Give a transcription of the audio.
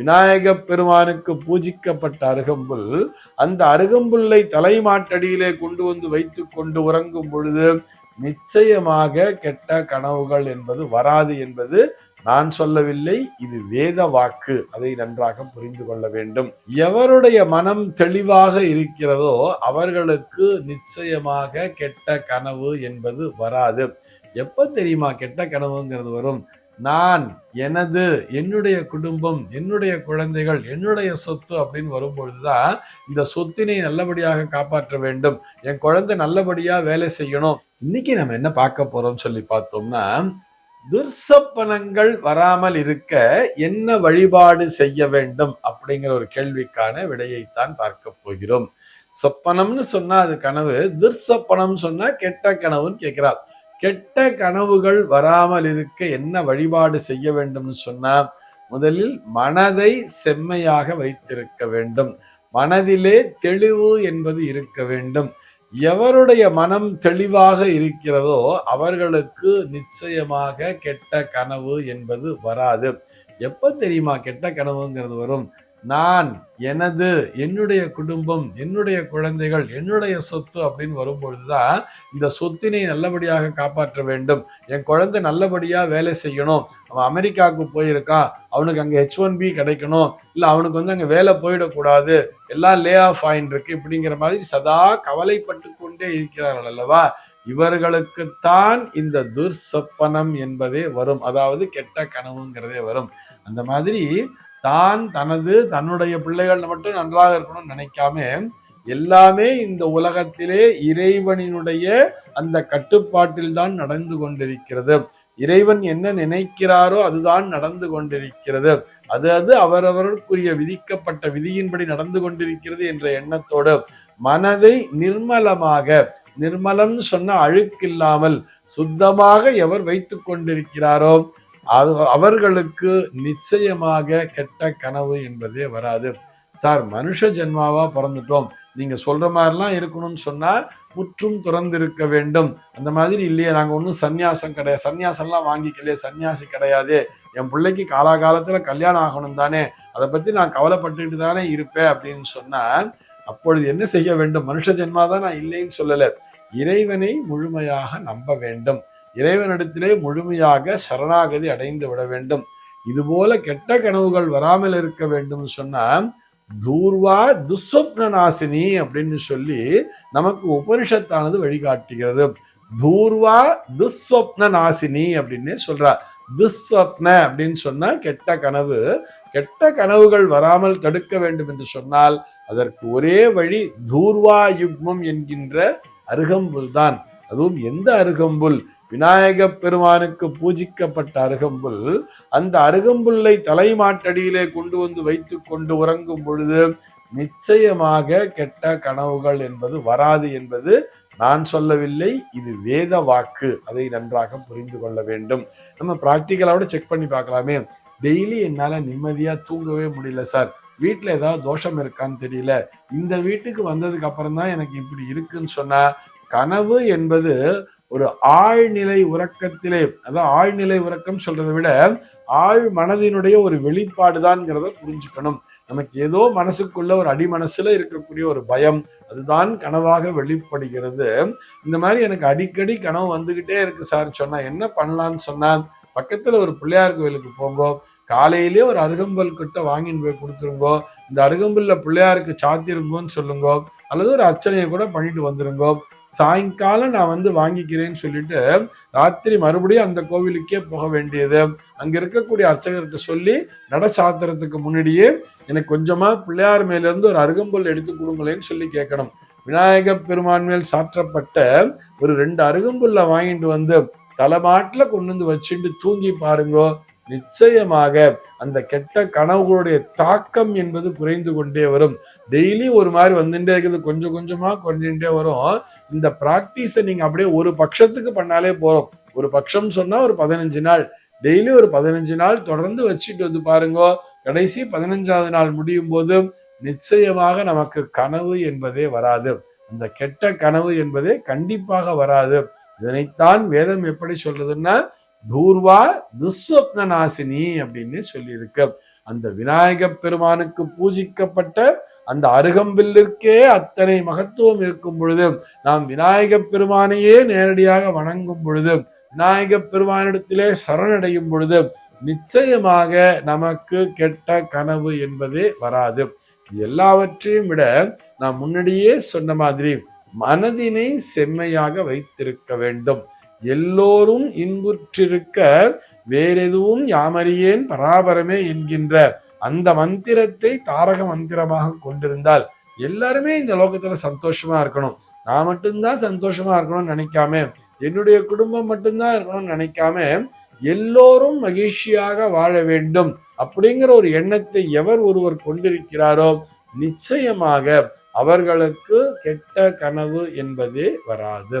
விநாயக பெருமானுக்கு பூஜிக்கப்பட்ட அருகம்புல் அந்த அருகம்புல்லை தலைமாட்டடியிலே கொண்டு வந்து வைத்து கொண்டு உறங்கும் பொழுது நிச்சயமாக கெட்ட கனவுகள் என்பது வராது என்பது நான் சொல்லவில்லை. இது வேத வாக்கு. அதை நன்றாக புரிந்து கொள்ள வேண்டும். எவருடைய மனம் தெளிவாக இருக்கிறதோ அவர்களுக்கு நிச்சயமாக கெட்ட கனவு என்பது வராது. எப்ப தெரியுமா கெட்ட கனவுங்கிறது வரும்? நான் எனது என்னுடைய குடும்பம் என்னுடைய குழந்தைகள் என்னுடைய சொத்து அப்படின்னு வரும்பொழுதுதான் இந்த சொத்தினை நல்லபடியாக காப்பாற்ற வேண்டும். என் குழந்தை நல்லபடியா வேலை செய்யணும். இன்னைக்கு நம்ம என்ன பார்க்க போறோம் சொல்லி பார்த்தோம்னா துர்சப்பனங்கள் வராமல் இருக்க என்ன வழிபாடு செய்ய வேண்டும் அப்படிங்கிற ஒரு கேள்விக்கான விடையைத்தான் பார்க்க போகிறோம். சொப்பனம்னு சொன்னா அது கனவு துர்சப்பனம் சொன்னா கெட்ட கனவுன்னு கேட்கிறார் கெட்ட கனவுகள் வராமல் இருக்க என்ன வழிபாடு செய்ய வேண்டும்னு சொன்னா முதலில் மனதை செம்மையாக வைத்திருக்க வேண்டும். மனதிலே தெளிவு என்பது இருக்க வேண்டும். எவருடைய மனம் தெளிவாக இருக்கிறதோ அவர்களுக்கு நிச்சயமாக கெட்ட கனவு என்பது வராது. எப்ப தெரியுமா கெட்ட கனவுங்கிறது வரும்? நான் எனது என்னுடைய குடும்பம் என்னுடைய குழந்தைகள் என்னுடைய சொத்து அப்படின்னு வரும்பொழுது தான் இந்த சொத்தினை நல்லபடியாக காப்பாற்ற வேண்டும். என் குழந்தை நல்லபடியாக வேலை செய்யணும். அவன் அமெரிக்காவுக்கு போயிருக்கான். அவனுக்கு அங்கே ஹெச் ஒன் பி கிடைக்கணும். இல்லை அவனுக்கு வந்து அங்கே வேலை போயிடக்கூடாது. எல்லாம் லே ஆஃப் ஆயின் இருக்கு இப்படிங்கிற மாதிரி சதா கவலைப்பட்டு கொண்டே இருக்கிறார்கள் அல்லவா? இவர்களுக்குத்தான் இந்த துர்சப்பனம் என்பதே வரும். அதாவது கெட்ட கனவுங்கிறதே வரும். அந்த மாதிரி தான் தனது தன்னுடைய பிள்ளைகள் மட்டும் நன்றாக இருக்கணும்னு நினைக்காம எல்லாமே இந்த உலகத்திலே இறைவனினுடைய அந்த கட்டுப்பாட்டில் தான் நடந்து கொண்டிருக்கிறது. இறைவன் என்ன நினைக்கிறாரோ அதுதான் நடந்து கொண்டிருக்கிறது. அது அது அவரவருக்குரிய விதிக்கப்பட்ட விதியின்படி நடந்து கொண்டிருக்கிறது என்ற எண்ணத்தோடு மனதை நிர்மலமாக நிர்மலம் சொன்ன அழுக்கில்லாமல் சுத்தமாக எவர் வைத்து கொண்டிருக்கிறாரோ அது அவர்களுக்கு நிச்சயமாக கெட்ட கனவு என்பதே வராது. சார் மனுஷ ஜென்மாவா பிறந்துட்டோம். நீங்க சொல்ற மாதிரிலாம் இருக்கணும்னு சொன்னா முற்றும் துறந்திருக்க வேண்டும். அந்த மாதிரி இல்லையே நாங்க ஒன்றும் சந்நியாசம் கிடையாது. சன்னியாசம்லாம் வாங்கிக்கலையே சன்னியாசி கிடையாது. என் பிள்ளைக்கு காலாகாலத்துல கல்யாணம் ஆகணும் தானே. அதை பத்தி நான் கவலைப்பட்டுக்கிட்டு தானே இருப்பேன் அப்படின்னு சொன்னா அப்பொழுது என்ன செய்ய வேண்டும்? மனுஷ ஜென்மா தான் நான் இல்லைன்னு சொல்லல. இறைவனை முழுமையாக நம்ப வேண்டும். இறைவனிடத்திலே முழுமையாக சரணாகதி அடைந்து விட வேண்டும். இதுபோல கெட்ட கனவுகள் வராமல் இருக்க வேண்டும் சொன்னா தூர்வா துஸ்வப்ன நாசினி அப்படின்னு சொல்லி நமக்கு உபனிஷத்தானது வழிகாட்டுகிறது. தூர்வா துஸ்வப்ன நாசினி அப்படின்னு சொல்றா துஸ்வப்ன அப்படின்னு சொன்னா கெட்ட கனவு. கெட்ட கனவுகள் வராமல் தடுக்க வேண்டும் என்று சொன்னால் அதற்கு ஒரே வழி தூர்வா யுக்மம் என்கின்ற அருகம்புல் தான். அதுவும் எந்த அருகம்புல்? விநாயக பெருமானுக்கு பூஜிக்கப்பட்ட அருகம்புல் அந்த அருகம்புல்லை தலைமாட்டடியிலே கொண்டு வந்து வைத்து கொண்டு உறங்கும் பொழுது நிச்சயமாக கெட்ட கனவுகள் என்பது வராது என்பது நான் சொல்லவில்லை. இது வேத வாக்கு. அதை நன்றாக புரிந்து கொள்ள வேண்டும். நம்ம பிராக்டிக்கலாவோட செக் பண்ணி பார்க்கலாமே. டெய்லி என்னால நிம்மதியா தூங்கவே முடியல சார். வீட்டில் ஏதாவது தோஷம் இருக்கான்னு தெரியல. இந்த வீட்டுக்கு வந்ததுக்கு அப்புறம் தான் எனக்கு இப்படி இருக்குன்னு சொன்னா கனவு என்பது ஒரு ஆழ்நிலை உறக்கத்திலே அதாவது ஆழ்நிலை உறக்கம் சொல்றதை விட ஆழ் மனதினுடைய ஒரு வெளிப்பாடுதான்ங்கிறத புரிஞ்சுக்கணும். நமக்கு ஏதோ மனசுக்குள்ள ஒரு அடி மனசுல இருக்கக்கூடிய ஒரு பயம் அதுதான் கனவாக வெளிப்படுகிறது. இந்த மாதிரி எனக்கு அடிக்கடி கனவு வந்துகிட்டே இருக்கு சார். சொன்னா என்ன பண்ணலாம்னு சொன்னா பக்கத்துல ஒரு பிள்ளையார் கோயிலுக்கு போங்கோ காலையிலே ஒரு அருகம்பல் கிட்ட வாங்கின்னு போய் கொடுத்துருங்கோ இந்த அருகம்புல்ல பிள்ளையாருக்கு சாத்திருங்கோன்னு சொல்லுங்கோ அல்லது ஒரு அர்ச்சனையை கூட பண்ணிட்டு வந்துருங்கோ சாயங்காலம் நான் வந்து வாங்கிக்கிறேன்னு சொல்லிட்டு ராத்திரி மறுபடியும் அந்த கோவிலுக்கே போக வேண்டியது. அங்க இருக்கக்கூடிய அர்ச்சகர்கிட்ட சொல்லி நட சாத்திரத்துக்கு முன்னாடியே எனக்கு கொஞ்சமா பிள்ளையார் மேல இருந்து ஒரு அருகம்புல் எடுத்து கொடுங்களேன்னு சொல்லி கேட்கணும். விநாயக பெருமான் மேல் சாற்றப்பட்ட ஒரு ரெண்டு அருகம்புல்ல வாங்கிட்டு வந்து தலைமாட்டுல கொண்டு வந்து வச்சுட்டு தூங்கி பாருங்கோ. நிச்சயமாக அந்த கெட்ட கனவுகளுடைய தாக்கம் என்பது குறைந்து கொண்டே வரும். டெய்லி ஒரு மாதிரி வந்துட்டே இருக்குது கொஞ்சம் கொஞ்சமா குறைஞ்சுட்டே வரும். இந்த பிராக்டிஸை நீங்க அப்படியே ஒரு பட்சத்துக்கு பண்ணாலே போறோம் ஒரு பட்சம் சொன்னா ஒரு பதினஞ்சு நாள். டெய்லி ஒரு பதினஞ்சு நாள் தொடர்ந்து வச்சுட்டு வந்து பாருங்க. கடைசி பதினஞ்சாவது நாள் முடியும் போது நிச்சயமாக நமக்கு கனவு என்பதே வராது. அந்த கெட்ட கனவு என்பதே கண்டிப்பாக வராது. இதனைத்தான் வேதம் எப்படி சொல்றதுன்னா தூர்வா துஸ்வப்ன நாசினி அப்படின்னு சொல்லியிருக்கு. அந்த விநாயகப் பெருமானுக்கு பூஜிக்கப்பட்ட அந்த அருகம்பில்லிற்கே அத்தனை மகத்துவம் இருக்கும் பொழுது நாம் விநாயக பெருமானையே நேரடியாக வணங்கும் பொழுது விநாயகப் பெருமானிடத்திலே சரணடையும் பொழுது நிச்சயமாக நமக்கு கெட்ட கனவு என்பதே வராது. எல்லாவற்றையும் விட நான் முன்னாடியே சொன்ன மாதிரி மனதினை செம்மையாக வைத்திருக்க வேண்டும். எல்லோரும் இன்புற்றிருக்க வேறெதுவும் யாமறியேன் பராபரமே என்கின்ற அந்த மந்திரத்தை தாரக மந்திரமாக கொண்டிருந்தால் எல்லாருமே இந்த லோகத்துல சந்தோஷமா இருக்கணும். நான் மட்டும்தான் சந்தோஷமா இருக்கணும்னு நினைக்காம என்னுடைய குடும்பம் மட்டும்தான் இருக்கணும்னு நினைக்காம எல்லோரும் மகிழ்ச்சியாக வாழ வேண்டும் அப்படிங்கிற ஒரு எண்ணத்தை எவர் ஒருவர் கொண்டிருக்கிறாரோ நிச்சயமாக அவர்களுக்கு கெட்ட கனவு என்பதே வராது.